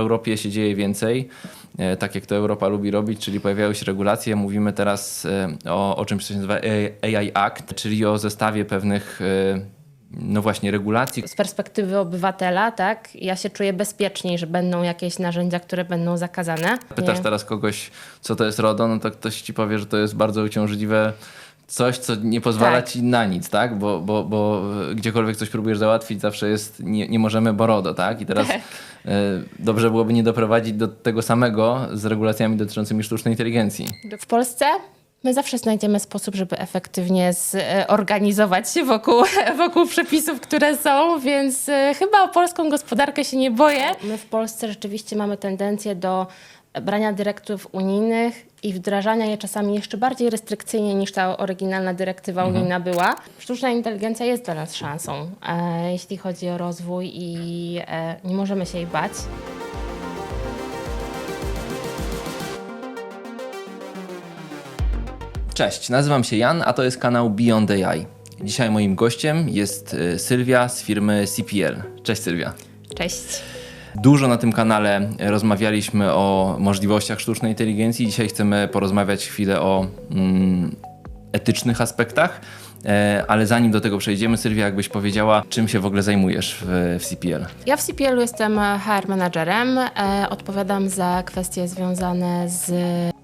Europie się dzieje więcej, e, tak jak to Europa lubi robić, czyli pojawiają się regulacje. Mówimy teraz e, o, o czymś, co się nazywa AI Act, czyli o zestawie pewnych, e, no właśnie, regulacji, Z perspektywy obywatela, tak, ja się czuję bezpieczniej, że będą jakieś narzędzia, które będą zakazane. Pytasz Nie. teraz kogoś, co to jest RODO, no to ktoś ci powie, że to jest bardzo uciążliwe coś, co nie pozwala Tak. ci na nic, tak? Bo, bo, bo gdziekolwiek coś próbujesz załatwić, zawsze jest nie, nie możemy, bo RODO, tak? I teraz Tak. e, dobrze byłoby nie doprowadzić do tego samego z regulacjami dotyczącymi sztucznej inteligencji. W Polsce my zawsze znajdziemy sposób, żeby efektywnie zorganizować się wokół, wokół przepisów, które są, więc e, chyba o polską gospodarkę się nie boję. My w Polsce rzeczywiście mamy tendencję do brania dyrektyw unijnych i wdrażania je czasami jeszcze bardziej restrykcyjnie niż ta oryginalna dyrektywa unijna była. Sztuczna inteligencja jest dla nas szansą, e, jeśli chodzi o rozwój i e, nie możemy się jej bać. Cześć, nazywam się Jan, a to jest kanał Beyond AI. Dzisiaj moim gościem jest e, Sylwia z firmy CPL. Cześć Sylwia. Cześć. Dużo na tym kanale rozmawialiśmy o możliwościach sztucznej inteligencji. Dzisiaj chcemy porozmawiać chwilę o mm, etycznych aspektach. E, ale zanim do tego przejdziemy, Sylwia, jakbyś powiedziała, czym się w ogóle zajmujesz w, w CPL? Ja w CPL jestem HR managerem. E, odpowiadam za kwestie związane z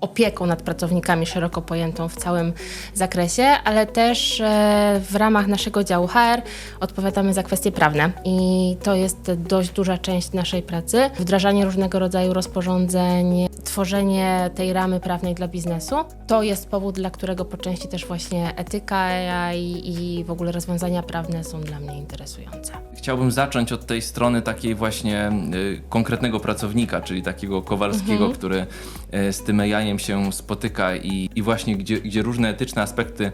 opieką nad pracownikami szeroko pojętą w całym zakresie, ale też e, w ramach naszego działu HR odpowiadamy za kwestie prawne i to jest dość duża część naszej pracy. Wdrażanie różnego rodzaju rozporządzeń, tworzenie tej ramy prawnej dla biznesu. To jest powód, dla którego po części też właśnie etyka AI i w ogóle rozwiązania prawne są dla mnie interesujące. Chciałbym zacząć od tej strony takiej właśnie y, konkretnego pracownika, czyli takiego Kowalskiego, który y, z tym AI się spotyka i, i właśnie gdzie, gdzie różne etyczne aspekty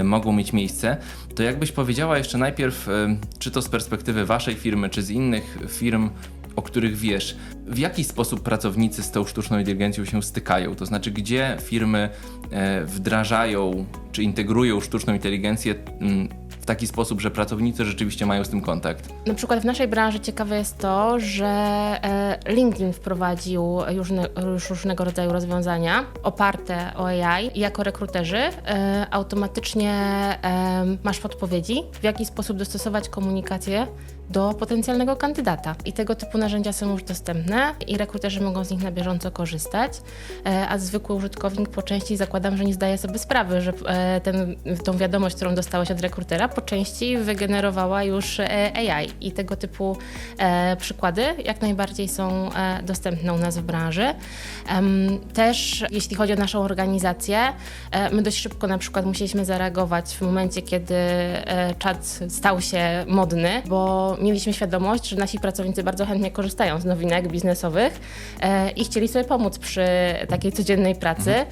y, mogą mieć miejsce. To jakbyś powiedziała jeszcze najpierw, y, czy to z perspektywy waszej firmy, czy z innych firm, o których wiesz, w jaki sposób pracownicy z tą sztuczną inteligencją się stykają? To znaczy, gdzie firmy e, wdrażają czy integrują sztuczną inteligencję mm, w taki sposób, że pracownicy rzeczywiście mają z tym kontakt? Na przykład w naszej branży ciekawe jest to, że e, LinkedIn wprowadził różne, już różnego rodzaju rozwiązania oparte o AI i jako rekruterzy e, automatycznie masz podpowiedzi, w jaki sposób dostosować komunikację do potencjalnego kandydata. I tego typu narzędzia są już dostępne i rekruterzy mogą z nich na bieżąco korzystać, e, a zwykły użytkownik po części zakładam, że nie zdaje sobie sprawy, że e, ten, tą wiadomość, którą dostałeś od rekrutera, po części wygenerowała już e, AI. I tego typu przykłady jak najbardziej są dostępne u nas w branży. Też jeśli chodzi o naszą organizację, my dość szybko na przykład musieliśmy zareagować w momencie, kiedy czat stał się modny, bo mieliśmy świadomość, że nasi pracownicy bardzo chętnie korzystają z nowinek biznesowych e, i chcieli sobie pomóc przy takiej codziennej pracy, e,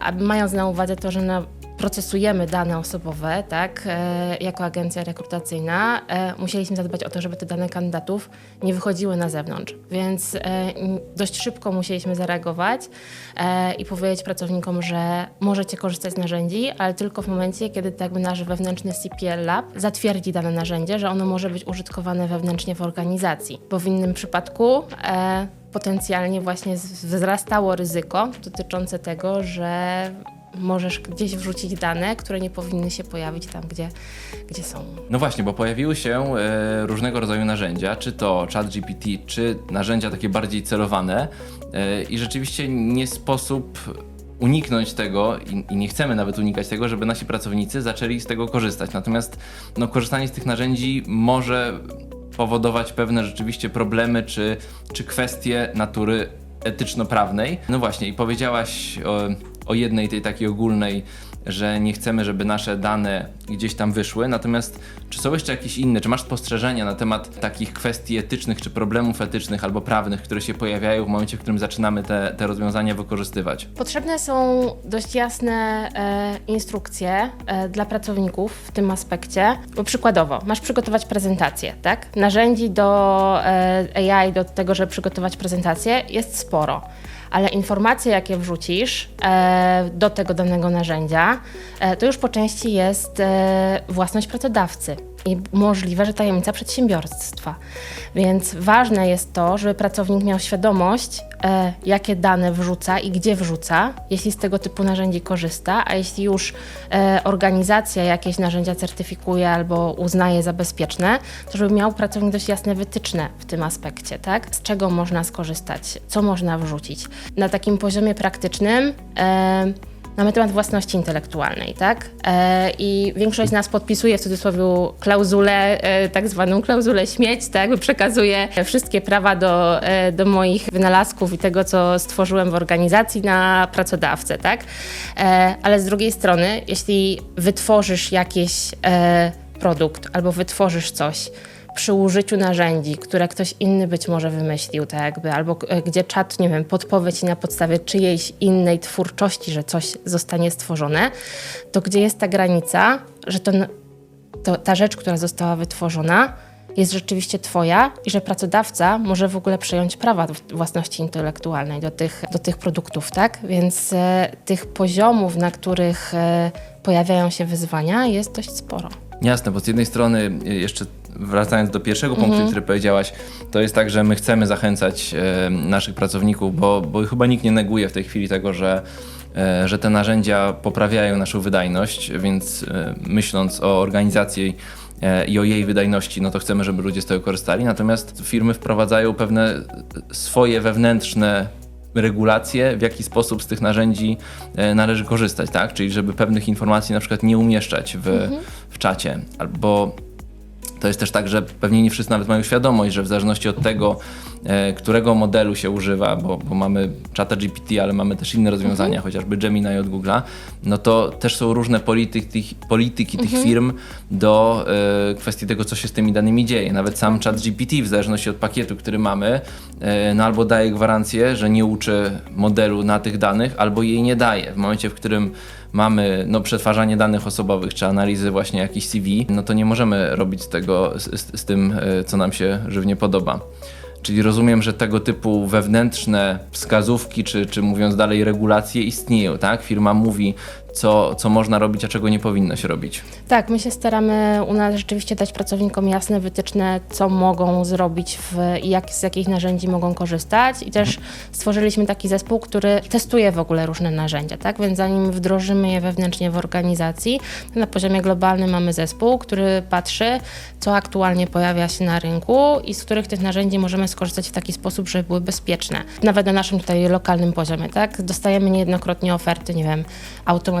a mając na uwadze to, że na procesujemy dane osobowe, tak, e, jako agencja rekrutacyjna, e, musieliśmy zadbać o to, żeby te dane kandydatów nie wychodziły na zewnątrz. Więc e, dość szybko musieliśmy zareagować i powiedzieć pracownikom, że możecie korzystać z narzędzi, ale tylko w momencie, kiedy tak nasz wewnętrzny CPL Lab zatwierdzi dane narzędzie, że ono może być użytkowane wewnętrznie w organizacji, bo w innym przypadku potencjalnie właśnie wzrastało ryzyko dotyczące tego, że możesz gdzieś wrzucić dane, które nie powinny się pojawić tam, gdzie, gdzie są. No właśnie, bo pojawiły się e, różnego rodzaju narzędzia, czy to ChatGPT, czy narzędzia takie bardziej celowane e, i rzeczywiście nie sposób uniknąć tego i, i nie chcemy nawet unikać tego, żeby nasi pracownicy zaczęli z tego korzystać. Natomiast no, korzystanie z tych narzędzi może powodować pewne rzeczywiście problemy czy, czy kwestie natury etyczno-prawnej. No właśnie, i powiedziałaś o jednej tej takiej ogólnej, że nie chcemy, żeby nasze dane gdzieś tam wyszły. Natomiast czy są jeszcze jakieś inne, czy masz spostrzeżenia na temat takich kwestii etycznych, czy problemów etycznych albo prawnych, które się pojawiają w momencie, w którym zaczynamy te, te rozwiązania wykorzystywać? Potrzebne są dość jasne e, instrukcje e, dla pracowników w tym aspekcie, bo przykładowo masz przygotować prezentację, tak? Narzędzi do e, AI, do tego, żeby przygotować prezentację jest sporo. Ale informacje, jakie wrzucisz e, do tego danego narzędzia, e, to już po części jest e, własność pracodawcy. I możliwe, że tajemnica przedsiębiorstwa. Więc ważne jest to, żeby pracownik miał świadomość, e, jakie dane wrzuca i gdzie wrzuca, jeśli z tego typu narzędzi korzysta, a jeśli już e, organizacja jakieś narzędzia certyfikuje albo uznaje za bezpieczne, to żeby miał pracownik dość jasne wytyczne w tym aspekcie, tak? Z czego można skorzystać, co można wrzucić. Na takim poziomie praktycznym e, mamy temat własności intelektualnej, tak? E, I większość z nas podpisuje w cudzysłowie klauzulę, e, tak zwaną klauzulę śmieć, tak? Przekazuje wszystkie prawa do, e, do moich wynalazków i tego, co stworzyłem w organizacji na pracodawcę, tak? E, ale z drugiej strony, jeśli wytworzysz jakiś e, produkt albo wytworzysz coś, przy użyciu narzędzi, które ktoś inny być może wymyślił, tak jakby, albo e, gdzie czat, nie wiem, podpowie ci na podstawie czyjejś innej twórczości, że coś zostanie stworzone, to gdzie jest ta granica, że to, ta rzecz, która została wytworzona, jest rzeczywiście twoja i że pracodawca może w ogóle przejąć prawa własności intelektualnej do tych, do tych produktów, tak? Więc e, tych poziomów, na których e, pojawiają się wyzwania, jest dość sporo. Jasne, bo z jednej strony y, jeszcze wracając do pierwszego punktu, który powiedziałaś, to jest tak, że my chcemy zachęcać e, naszych pracowników, bo, bo chyba nikt nie neguje w tej chwili tego, że, e, że te narzędzia poprawiają naszą wydajność, więc e, myśląc o organizacji e, i o jej wydajności, no to chcemy, żeby ludzie z tego korzystali. Natomiast firmy wprowadzają pewne swoje wewnętrzne regulacje, w jaki sposób z tych narzędzi należy korzystać, tak? Czyli żeby pewnych informacji na przykład nie umieszczać w, w czacie, albo to jest też tak, że pewnie nie wszyscy nawet mają świadomość, że w zależności od tego, e, którego modelu się używa, bo, bo mamy czata GPT, ale mamy też inne rozwiązania, chociażby Gemini od Google'a, no to też są różne polityki tych, polityki tych firm do e, kwestii tego, co się z tymi danymi dzieje. Nawet sam czat GPT, w zależności od pakietu, który mamy, e, no albo daje gwarancję, że nie uczy modelu na tych danych, albo jej nie daje. W momencie, w którym mamy no, przetwarzanie danych osobowych czy analizy właśnie jakichś CV, no to nie możemy robić tego z, z, tym, e, co nam się żywnie podoba. Czyli rozumiem, że tego typu wewnętrzne wskazówki, czy, czy mówiąc dalej, regulacje istnieją, tak? Firma mówi, co, co można robić, a czego nie powinno się robić. Tak, my się staramy u nas rzeczywiście dać pracownikom jasne wytyczne, co mogą zrobić i jak, z jakich narzędzi mogą korzystać. I też stworzyliśmy taki zespół, który testuje w ogóle różne narzędzia, tak? Więc zanim wdrożymy je wewnętrznie w organizacji, na poziomie globalnym mamy zespół, który patrzy, co aktualnie pojawia się na rynku i z których tych narzędzi możemy skorzystać w taki sposób, żeby były bezpieczne. Nawet na naszym tutaj lokalnym poziomie, tak? Dostajemy niejednokrotnie oferty, nie wiem,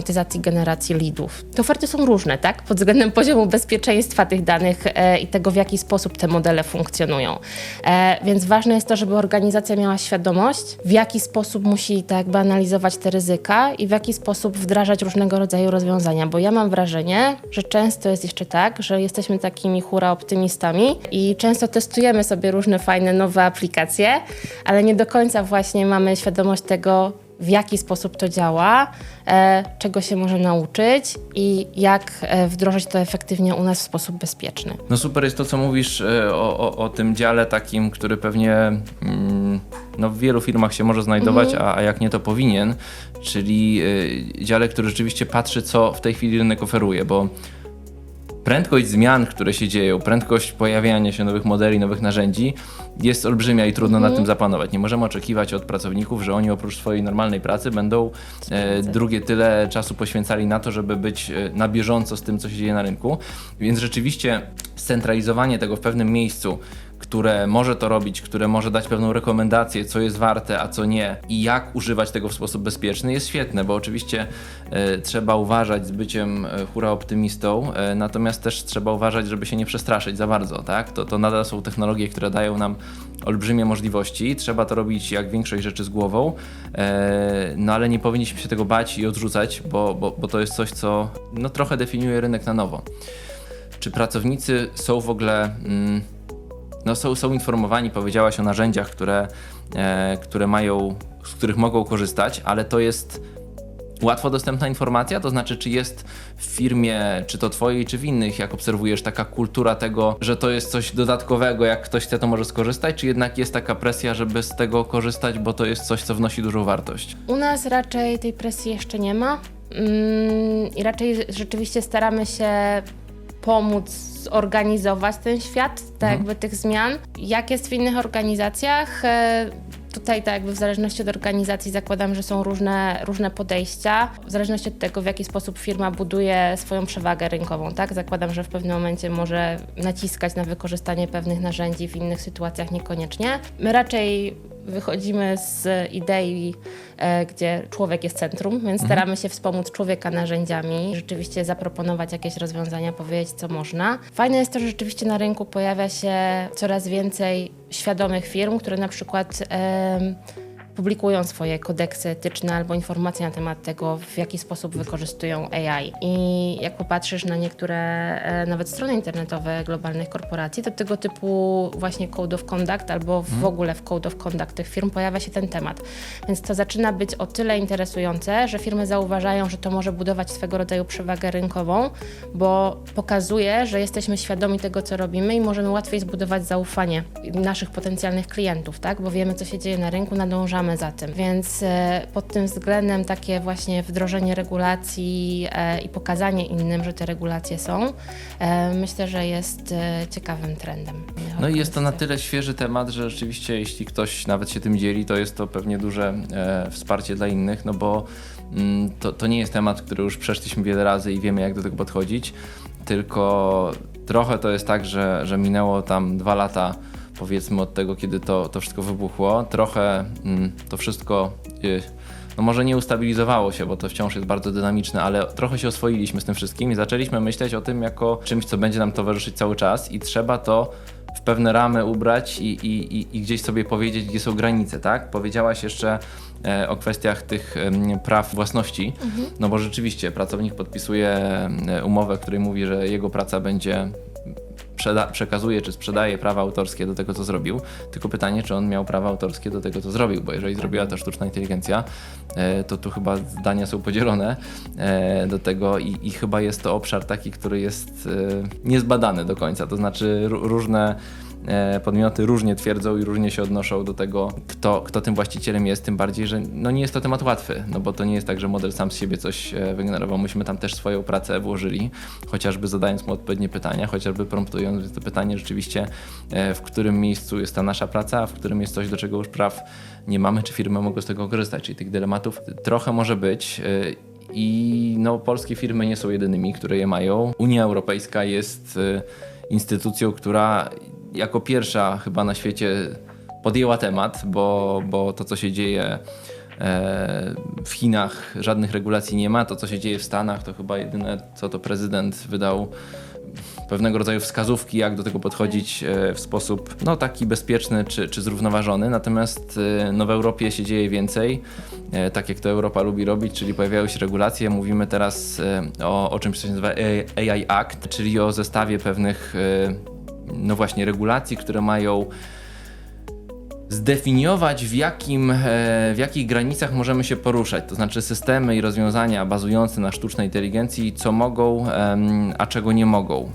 automatyzacji generacji leadów. Te oferty są różne, tak? Pod względem poziomu bezpieczeństwa tych danych e, i tego, w jaki sposób te modele funkcjonują. E, więc ważne jest to, żeby organizacja miała świadomość, w jaki sposób musi tak jakby analizować te ryzyka i w jaki sposób wdrażać różnego rodzaju rozwiązania, bo ja mam wrażenie, że często jest jeszcze tak, że jesteśmy takimi hura optymistami i często testujemy sobie różne fajne nowe aplikacje, ale nie do końca właśnie mamy świadomość tego, w jaki sposób to działa, e, czego się może nauczyć i jak e, wdrożyć to efektywnie u nas w sposób bezpieczny. No super jest to, co mówisz e, o, o, o tym dziale takim, który pewnie mm, no, w wielu firmach się może znajdować, a, a jak nie to powinien, czyli dziale, który rzeczywiście patrzy, co w tej chwili rynek oferuje, bo prędkość zmian, które się dzieją, prędkość pojawiania się nowych modeli, nowych narzędzi jest olbrzymia i trudno na tym zapanować. Nie możemy oczekiwać od pracowników, że oni oprócz swojej normalnej pracy będą e, drugie tyle czasu poświęcali na to, żeby być e, na bieżąco z tym, co się dzieje na rynku. Więc rzeczywiście scentralizowanie tego w pewnym miejscu, które może to robić, które może dać pewną rekomendację, co jest warte, a co nie i jak używać tego w sposób bezpieczny jest świetne, bo oczywiście e, trzeba uważać z byciem e, hura optymistą, e, natomiast też trzeba uważać, żeby się nie przestraszyć za bardzo, tak? To, to nadal są technologie, które dają nam olbrzymie możliwości, trzeba to robić jak większość rzeczy z głową, e, no ale nie powinniśmy się tego bać i odrzucać, bo, bo, bo to jest coś, co no, trochę definiuje rynek na nowo. Czy pracownicy są w ogóle... Mm, no są, są informowani, powiedziałaś o narzędziach, które, e, które mają, z których mogą korzystać, ale to jest łatwo dostępna informacja, to znaczy czy jest w firmie, czy to twojej, czy w innych, jak obserwujesz, taka kultura tego, że to jest coś dodatkowego, jak ktoś chce, to może skorzystać, czy jednak jest taka presja, żeby z tego korzystać, bo to jest coś, co wnosi dużą wartość? U nas raczej tej presji jeszcze nie ma. Mm, i raczej rzeczywiście staramy się pomóc zorganizować ten świat, tak Mhm. jakby tych zmian. Jak jest w innych organizacjach? E, Tutaj tak jakby w zależności od organizacji zakładam, że są różne, różne podejścia, w zależności od tego, w jaki sposób firma buduje swoją przewagę rynkową, tak? Zakładam, że w pewnym momencie może naciskać na wykorzystanie pewnych narzędzi, w innych sytuacjach niekoniecznie. My raczej wychodzimy z idei, e, gdzie człowiek jest centrum, więc staramy się wspomóc człowieka narzędziami, rzeczywiście zaproponować jakieś rozwiązania, powiedzieć co można. Fajne jest to, że rzeczywiście na rynku pojawia się coraz więcej świadomych firm, które na przykład em, publikują swoje kodeksy etyczne albo informacje na temat tego, w jaki sposób wykorzystują AI. I jak popatrzysz na niektóre e, nawet strony internetowe globalnych korporacji, to tego typu właśnie Code of Conduct albo w ogóle w Code of Conduct tych firm pojawia się ten temat. Więc to zaczyna być o tyle interesujące, że firmy zauważają, że to może budować swego rodzaju przewagę rynkową, bo pokazuje, że jesteśmy świadomi tego, co robimy i możemy łatwiej zbudować zaufanie naszych potencjalnych klientów, tak? Bo wiemy, co się dzieje na rynku, nadążamy za tym. Więc e, pod tym względem takie właśnie wdrożenie regulacji e, i pokazanie innym, że te regulacje są, e, myślę, że jest ciekawym trendem. No i jest to na tyle świeży temat, że rzeczywiście jeśli ktoś nawet się tym dzieli, to jest to pewnie duże wsparcie dla innych, no bo mm, to, to nie jest temat, który już przeszliśmy wiele razy i wiemy jak do tego podchodzić, tylko trochę to jest tak, że, że minęło tam dwa lata powiedzmy od tego, kiedy to, to wszystko wybuchło, trochę mm, to wszystko... Y, no może nie ustabilizowało się, bo to wciąż jest bardzo dynamiczne, ale trochę się oswoiliśmy z tym wszystkim i zaczęliśmy myśleć o tym jako czymś, co będzie nam towarzyszyć cały czas i trzeba to w pewne ramy ubrać i, i, i, gdzieś sobie powiedzieć, gdzie są granice, tak? Powiedziałaś jeszcze e, o kwestiach tych praw własności, no bo rzeczywiście pracownik podpisuje e, umowę, w której mówi, że jego praca będzie przekazuje czy sprzedaje prawa autorskie do tego, co zrobił. Tylko pytanie, czy on miał prawa autorskie do tego, co zrobił, bo jeżeli zrobiła to sztuczna inteligencja, e, to tu chyba zdania są podzielone e, do tego i, i chyba jest to obszar taki, który jest e, niezbadany do końca. To znaczy ró- różne podmioty różnie twierdzą i różnie się odnoszą do tego, kto, kto tym właścicielem jest, tym bardziej, że no nie jest to temat łatwy, no bo to nie jest tak, że model sam z siebie coś e, wygenerował. Myśmy tam też swoją pracę włożyli, chociażby zadając mu odpowiednie pytania, chociażby promptując to pytanie rzeczywiście, e, w którym miejscu jest ta nasza praca, a w którym jest coś, do czego już praw nie mamy, czy firmy mogą z tego korzystać. Czyli tych dylematów trochę może być. e, I no, polskie firmy nie są jedynymi, które je mają. Unia Europejska jest e, instytucją, która jako pierwsza chyba na świecie podjęła temat, bo, bo to, co się dzieje e, w Chinach, żadnych regulacji nie ma. To, co się dzieje w Stanach, to chyba jedyne, co to prezydent wydał pewnego rodzaju wskazówki, jak do tego podchodzić e, w sposób no, taki bezpieczny czy, czy zrównoważony. Natomiast e, no, w Europie się dzieje więcej, tak jak to Europa lubi robić, czyli pojawiają się regulacje. Mówimy teraz o, o czymś, co się nazywa AI Act, czyli o zestawie pewnych no właśnie regulacji, które mają zdefiniować, w, jakim, e, w jakich granicach możemy się poruszać. To znaczy systemy i rozwiązania bazujące na sztucznej inteligencji, co mogą, a czego nie mogą.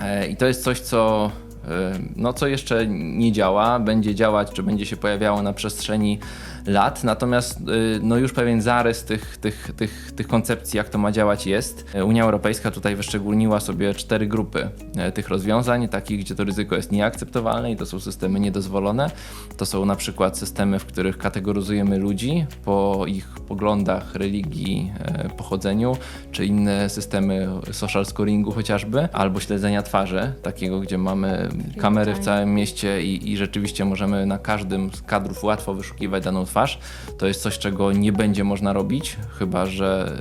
E, I to jest coś, co, e, no, co jeszcze nie działa, będzie działać, czy będzie się pojawiało na przestrzeni lat, natomiast y, no już pewien zarys tych, tych, tych, tych koncepcji, jak to ma działać jest. Unia Europejska tutaj wyszczególniła sobie cztery grupy e, tych rozwiązań, takich, gdzie to ryzyko jest nieakceptowalne i to są systemy niedozwolone. To są na przykład systemy, w których kategoryzujemy ludzi po ich poglądach, religii, e, pochodzeniu, czy inne systemy social scoringu chociażby, albo śledzenia twarzy, takiego, gdzie mamy kamery w całym mieście i, i rzeczywiście możemy na każdym z kadrów łatwo wyszukiwać daną twarz. To jest coś, czego nie będzie można robić, chyba że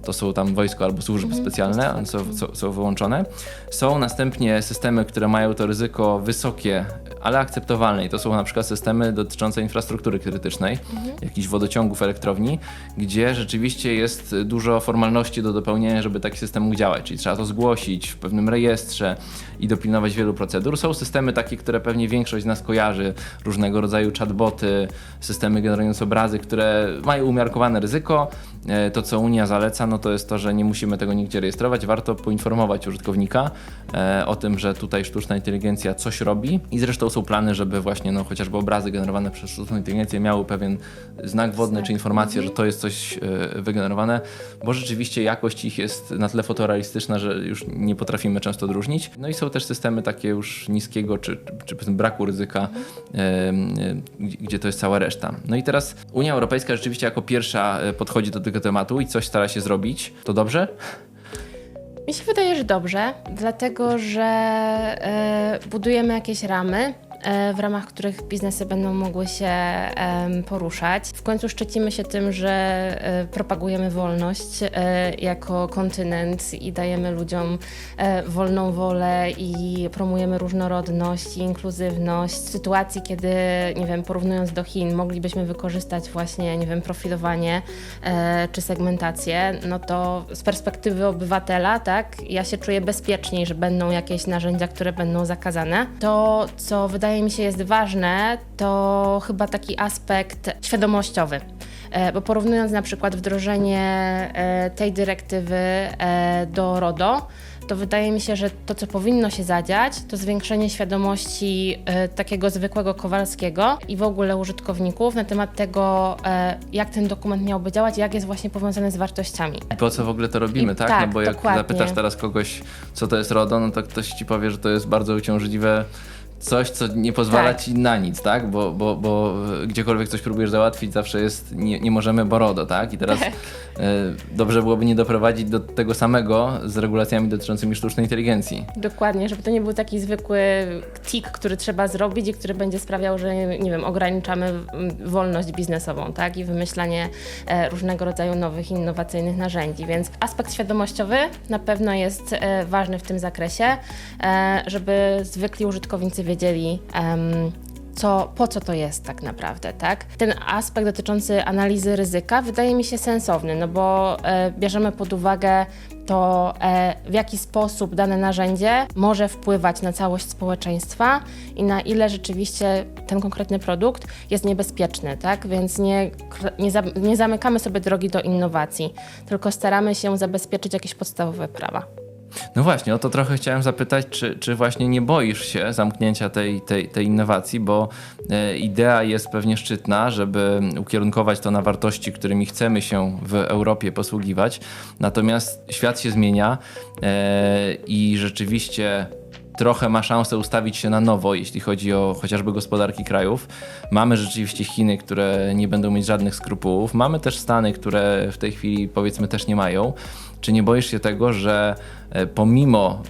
y, to są tam wojsko albo służby specjalne, one są, są, są wyłączone. Są następnie systemy, które mają to ryzyko wysokie, ale akceptowalne. I to są na przykład systemy dotyczące infrastruktury krytycznej, jakichś wodociągów, elektrowni, gdzie rzeczywiście jest dużo formalności do dopełnienia, żeby taki system mógł działać, czyli trzeba to zgłosić w pewnym rejestrze i dopilnować wielu procedur. Są systemy takie, które pewnie większość z nas kojarzy, różnego rodzaju chatboty, systemy generujące obrazy, które mają umiarkowane ryzyko. E, To, co Unia zaleca, no to jest to, że nie musimy tego nigdzie rejestrować. Warto poinformować użytkownika e, o tym, że tutaj sztuczna inteligencja coś robi i zresztą są plany, żeby właśnie no, chociażby obrazy generowane przez sztuczną inteligencję miały pewien znak wodny czy informację, że to jest coś e, wygenerowane, bo rzeczywiście jakość ich jest na tyle fotorealistyczna, że już nie potrafimy często odróżnić. No i są też systemy takie już niskiego czy, czy powiedzmy braku ryzyka, gdzie- to jest cała reszta. No i teraz Unia Europejska rzeczywiście jako pierwsza e, podchodzi do tego tematu i coś stara się zrobić. To dobrze? Mi się wydaje, że dobrze, dlatego że e, budujemy jakieś ramy, w ramach których biznesy będą mogły się poruszać. W końcu szczycimy się tym, że e, propagujemy wolność e, jako kontynent i dajemy ludziom e, wolną wolę i promujemy różnorodność i inkluzywność. W sytuacji, kiedy, nie wiem, porównując do Chin, moglibyśmy wykorzystać właśnie, nie wiem, profilowanie e, czy segmentację, no to z perspektywy obywatela, tak, ja się czuję bezpieczniej, że będą jakieś narzędzia, które będą zakazane. To, co wydaje mi się jest ważne, to chyba taki aspekt świadomościowy. E, Bo porównując na przykład wdrożenie e, tej dyrektywy e, do RODO, to wydaje mi się, że to, co powinno się zadziać, to zwiększenie świadomości e, takiego zwykłego Kowalskiego i w ogóle użytkowników na temat tego, e, jak ten dokument miałby działać jak jest właśnie powiązany z wartościami. I po co w ogóle to robimy, I tak? tak, No bo jak dokładnie. zapytasz teraz kogoś, co to jest RODO, no to ktoś ci powie, że to jest bardzo uciążliwe coś, co nie pozwala Tak. ci na nic, tak? Bo, bo, bo e, gdziekolwiek coś próbujesz załatwić, zawsze jest nie, nie możemy, bo RODO, tak? I teraz e, dobrze byłoby nie doprowadzić do tego samego z regulacjami dotyczącymi sztucznej inteligencji. Dokładnie, żeby to nie był taki zwykły tik, który trzeba zrobić i który będzie sprawiał, że nie wiem, ograniczamy wolność biznesową, tak? I wymyślanie e, różnego rodzaju nowych, innowacyjnych narzędzi. Więc aspekt świadomościowy na pewno jest ważny w tym zakresie, żeby zwykli użytkownicy wiedzieli, em, co, po co to jest tak naprawdę, tak? Ten aspekt dotyczący analizy ryzyka wydaje mi się sensowny, no bo e, bierzemy pod uwagę to, e, w jaki sposób dane narzędzie może wpływać na całość społeczeństwa i na ile rzeczywiście ten konkretny produkt jest niebezpieczny, tak? Więc nie, nie, za, nie zamykamy sobie drogi do innowacji, tylko staramy się zabezpieczyć jakieś podstawowe prawa. No właśnie, o to trochę chciałem zapytać, czy, czy właśnie nie boisz się zamknięcia tej, tej, tej innowacji, bo e, idea jest pewnie szczytna, żeby ukierunkować to na wartości, którymi chcemy się w Europie posługiwać. Natomiast świat się zmienia e, i rzeczywiście trochę ma szansę ustawić się na nowo, jeśli chodzi o chociażby gospodarki krajów. Mamy rzeczywiście Chiny, które nie będą mieć żadnych skrupułów. Mamy też Stany, które w tej chwili powiedzmy też nie mają. Czy nie boisz się tego, że e, pomimo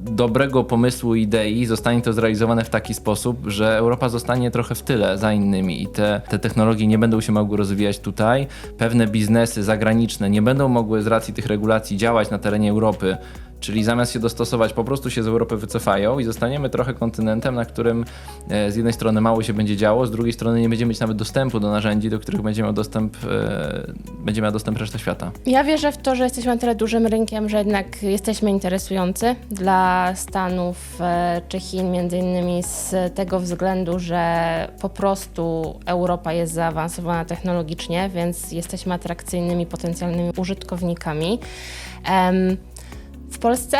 dobrego pomysłu idei zostanie to zrealizowane w taki sposób, że Europa zostanie trochę w tyle za innymi i te, te technologie nie będą się mogły rozwijać tutaj. Pewne biznesy zagraniczne nie będą mogły z racji tych regulacji działać na terenie Europy. Czyli zamiast się dostosować, po prostu się z Europy wycofają i zostaniemy trochę kontynentem, na którym e, z jednej strony mało się będzie działo, z drugiej strony nie będziemy mieć nawet dostępu do narzędzi, do których będzie miał dostęp, e, będzie miała dostęp reszta świata. Ja wierzę w to, że jesteśmy na tyle dużym rynkiem, że jednak jesteśmy interesujący dla Stanów e, czy Chin, między innymi z tego względu, że po prostu Europa jest zaawansowana technologicznie, więc jesteśmy atrakcyjnymi potencjalnymi użytkownikami. Em, w Polsce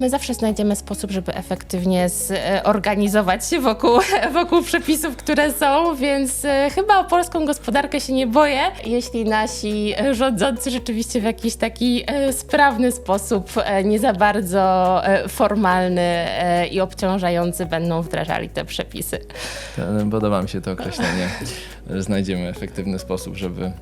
my zawsze znajdziemy sposób, żeby efektywnie zorganizować się wokół, wokół przepisów, które są, więc e, chyba o polską gospodarkę się nie boję, jeśli nasi rządzący rzeczywiście w jakiś taki e, sprawny sposób, e, nie za bardzo formalny i obciążający będą wdrażali te przepisy. To- Podoba mi się to określenie, znajdziemy efektywny sposób, żeby,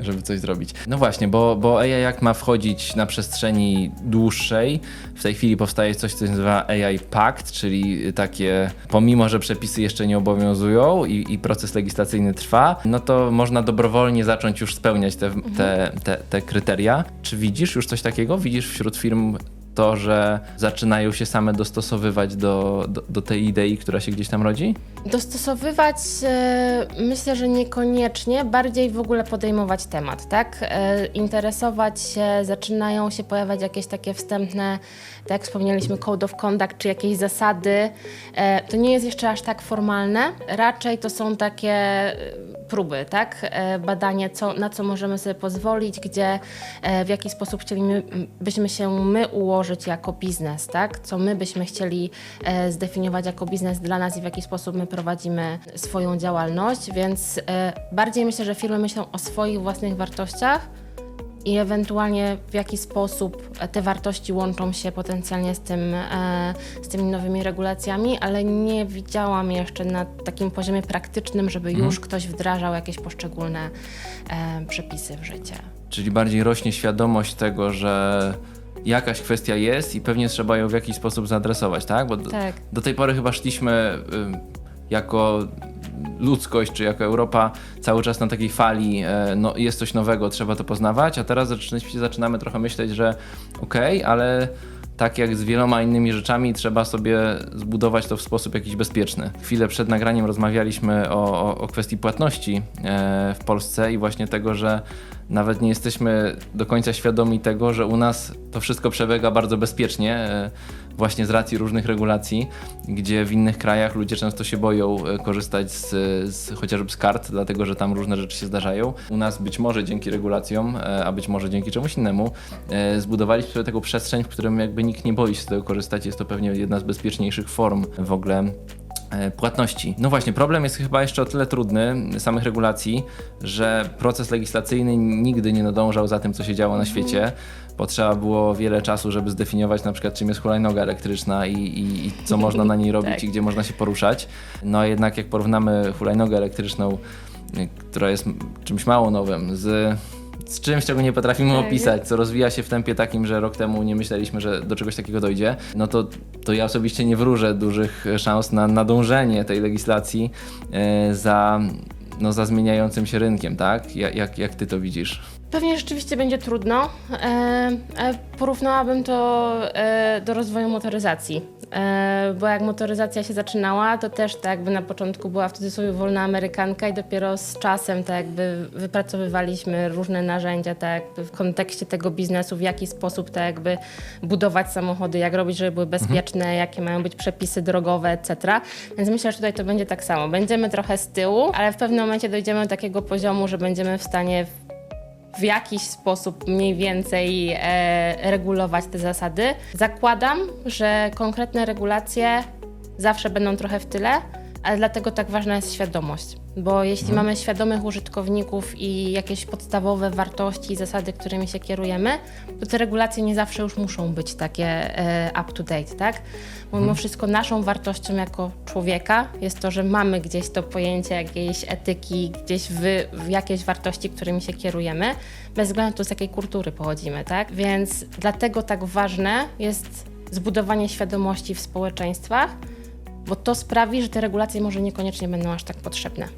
żeby coś zrobić. No właśnie, bo, bo AI jak ma wchodzić na przestrzeni dłuższej, w tej chwili powstaje coś, co się nazywa AI Pact, czyli takie, pomimo, że przepisy jeszcze nie obowiązują i, i proces legislacyjny trwa, no to można dobrowolnie zacząć już spełniać te, te, te, te kryteria. Czy widzisz już coś takiego? Widzisz wśród firm to, że zaczynają się same dostosowywać do, do, do tej idei, która się gdzieś tam rodzi? Dostosowywać e, myślę, że niekoniecznie, bardziej w ogóle podejmować temat, tak? E, interesować się, zaczynają się pojawiać jakieś takie wstępne, tak jak wspomnieliśmy, code of conduct, czy jakieś zasady. E, to nie jest jeszcze aż tak formalne, raczej to są takie próby, tak? Badanie, co, na co możemy sobie pozwolić, gdzie, w jaki sposób chcielibyśmy byśmy się my ułożyć jako biznes, tak? Co my byśmy chcieli e, zdefiniować jako biznes dla nas i w jaki sposób my prowadzimy swoją działalność, więc e, bardziej myślę, że firmy myślą o swoich własnych wartościach, i ewentualnie w jaki sposób te wartości łączą się potencjalnie z, tym, e, z tymi nowymi regulacjami, ale nie widziałam jeszcze na takim poziomie praktycznym, żeby już ktoś wdrażał jakieś poszczególne e, przepisy w życie. Czyli bardziej rośnie świadomość tego, że jakaś kwestia jest i pewnie trzeba ją w jakiś sposób zaadresować, tak? Bo do, Tak. do tej pory chyba szliśmy ym, jako ludzkość, czy jako Europa cały czas na takiej fali, e, no jest coś nowego, trzeba to poznawać, a teraz rzeczywiście zaczynamy trochę myśleć, że okej, ale tak jak z wieloma innymi rzeczami, trzeba sobie zbudować to w sposób jakiś bezpieczny. Chwilę przed nagraniem rozmawialiśmy o, o, o kwestii płatności e, w Polsce i właśnie tego, że nawet nie jesteśmy do końca świadomi tego, że u nas to wszystko przebiega bardzo bezpiecznie, e, właśnie z racji różnych regulacji, gdzie w innych krajach ludzie często się boją e, korzystać z, z chociażby z kart, dlatego że tam różne rzeczy się zdarzają. U nas być może dzięki regulacjom, e, a być może dzięki czemuś innemu, zbudowaliśmy sobie taką przestrzeń, w którym jakby nikt nie boi się z tego korzystać. Jest to pewnie jedna z bezpieczniejszych form w ogóle płatności. No właśnie, problem jest chyba jeszcze o tyle trudny samych regulacji, że proces legislacyjny nigdy nie nadążał za tym, co się działo na świecie. Potrzeba było wiele czasu, żeby zdefiniować na przykład czym jest hulajnoga elektryczna i, i, i co można na niej robić Tak. i gdzie można się poruszać. No a jednak jak porównamy hulajnogę elektryczną, y, która jest czymś mało nowym, z, z czymś, czego nie potrafimy Tak. opisać, co rozwija się w tempie takim, że rok temu nie myśleliśmy, że do czegoś takiego dojdzie, no to, to ja osobiście nie wróżę dużych szans na nadążenie tej legislacji e, za, no, za zmieniającym się rynkiem, tak? Ja, jak, jak ty to widzisz? Pewnie rzeczywiście będzie trudno. E, e, porównałabym to e, do rozwoju motoryzacji. E, bo jak motoryzacja się zaczynała, to też tak jakby na początku była w cudzysłowie wolna amerykanka i dopiero z czasem tak jakby wypracowywaliśmy różne narzędzia tak w kontekście tego biznesu, w jaki sposób tak jakby budować samochody, jak robić, żeby były bezpieczne, jakie mają być przepisy drogowe, etc. Więc myślę, że tutaj to będzie tak samo. Będziemy trochę z tyłu, ale w pewnym momencie dojdziemy do takiego poziomu, że będziemy w stanie w jakiś sposób mniej więcej e, regulować te zasady. Zakładam, że konkretne regulacje zawsze będą trochę w tyle, ale dlatego tak ważna jest świadomość. Bo jeśli mamy świadomych użytkowników i jakieś podstawowe wartości i zasady, którymi się kierujemy, to te regulacje nie zawsze już muszą być takie e, up to date, tak? Bo mimo wszystko naszą wartością jako człowieka jest to, że mamy gdzieś to pojęcie jakiejś etyki, gdzieś w, w jakieś wartości, którymi się kierujemy, bez względu na to, z jakiej kultury pochodzimy, tak? Więc dlatego tak ważne jest zbudowanie świadomości w społeczeństwach, bo to sprawi, że te regulacje może niekoniecznie będą aż tak potrzebne.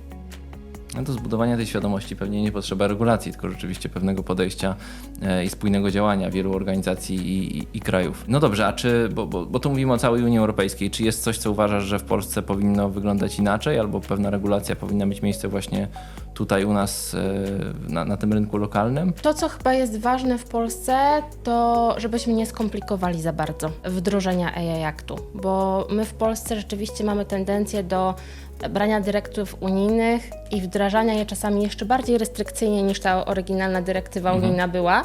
No do zbudowania tej świadomości pewnie nie potrzeba regulacji, tylko rzeczywiście pewnego podejścia e, i spójnego działania wielu organizacji i, i, i krajów. No dobrze, a czy, bo, bo, bo tu mówimy o całej Unii Europejskiej, czy jest coś, co uważasz, że w Polsce powinno wyglądać inaczej, albo pewna regulacja powinna mieć miejsce właśnie tutaj u nas e, na, na tym rynku lokalnym? To, co chyba jest ważne w Polsce, to żebyśmy nie skomplikowali za bardzo wdrożenia AI Actu, bo my w Polsce rzeczywiście mamy tendencję do brania dyrektyw unijnych i wdrażania je czasami jeszcze bardziej restrykcyjnie niż ta oryginalna dyrektywa unijna była.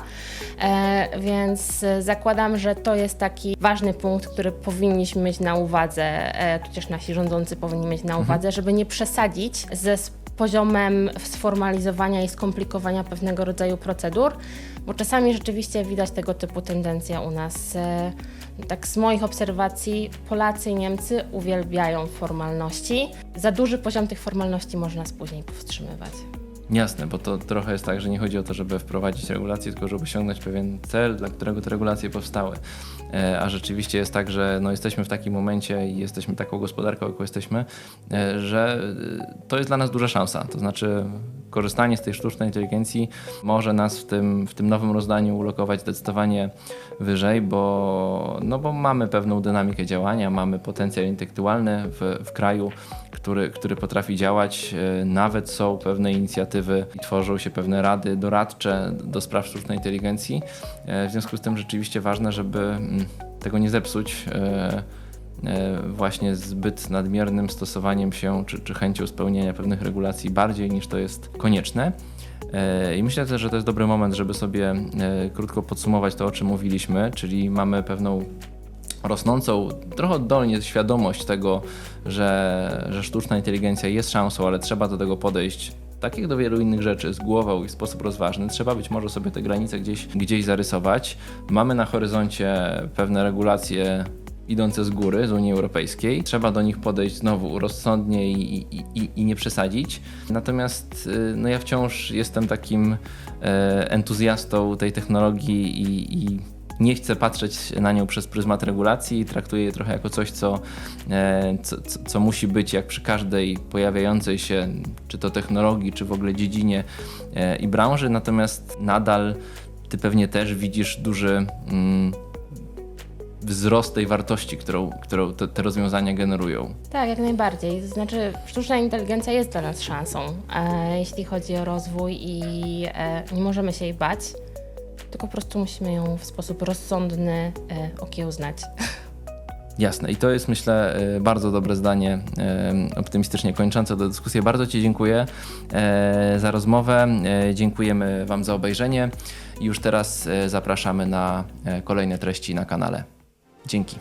E, więc zakładam, że to jest taki ważny punkt, który powinniśmy mieć na uwadze, e, tudzież nasi rządzący powinni mieć na uwadze, żeby nie przesadzić ze poziomem sformalizowania i skomplikowania pewnego rodzaju procedur, bo czasami rzeczywiście widać tego typu tendencje u nas. E, Tak z moich obserwacji Polacy i Niemcy uwielbiają formalności. Za duży poziom tych formalności może nas później powstrzymywać. Jasne, bo to trochę jest tak, że nie chodzi o to, żeby wprowadzić regulacje, tylko żeby osiągnąć pewien cel, dla którego te regulacje powstały. E, A rzeczywiście jest tak, że no jesteśmy w takim momencie i jesteśmy taką gospodarką, jaką jesteśmy, e, że e, to jest dla nas duża szansa. To znaczy korzystanie z tej sztucznej inteligencji może nas w tym, w tym nowym rozdaniu ulokować zdecydowanie wyżej, bo, no bo mamy pewną dynamikę działania, mamy potencjał intelektualny w, w kraju, który, który potrafi działać. E, Nawet są pewne inicjatywy i tworzą się pewne rady doradcze do spraw sztucznej inteligencji. E, W związku z tym rzeczywiście ważne, żeby mm, tego nie zepsuć. E, właśnie zbyt nadmiernym stosowaniem się czy, czy chęcią spełnienia pewnych regulacji bardziej niż to jest konieczne. E, I myślę też, że to jest dobry moment, żeby sobie e, krótko podsumować to, o czym mówiliśmy, czyli mamy pewną rosnącą trochę oddolnie świadomość tego, że, że sztuczna inteligencja jest szansą, ale trzeba do tego podejść tak jak do wielu innych rzeczy, z głową i w sposób rozważny. Trzeba być może sobie te granice gdzieś, gdzieś zarysować. Mamy na horyzoncie pewne regulacje idące z góry, z Unii Europejskiej. Trzeba do nich podejść znowu rozsądnie i, i, i, i nie przesadzić. Natomiast y, no ja wciąż jestem takim e, entuzjastą tej technologii i, i nie chcę patrzeć na nią przez pryzmat regulacji, traktuję je trochę jako coś, co, e, co, co, co musi być jak przy każdej pojawiającej się, czy to technologii, czy w ogóle dziedzinie e, i branży, natomiast nadal ty pewnie też widzisz duży mm, wzrost tej wartości, którą, którą te, te rozwiązania generują. Tak, jak najbardziej. To znaczy, sztuczna inteligencja jest dla nas szansą, e, jeśli chodzi o rozwój i e, nie możemy się jej bać, tylko po prostu musimy ją w sposób rozsądny e, okiełznać. Jasne, i to jest myślę e, bardzo dobre zdanie, e, optymistycznie kończące tę dyskusję. Bardzo Ci dziękuję e, za rozmowę, dziękujemy Wam za obejrzenie i już teraz zapraszamy na kolejne treści na kanale. Dzięki.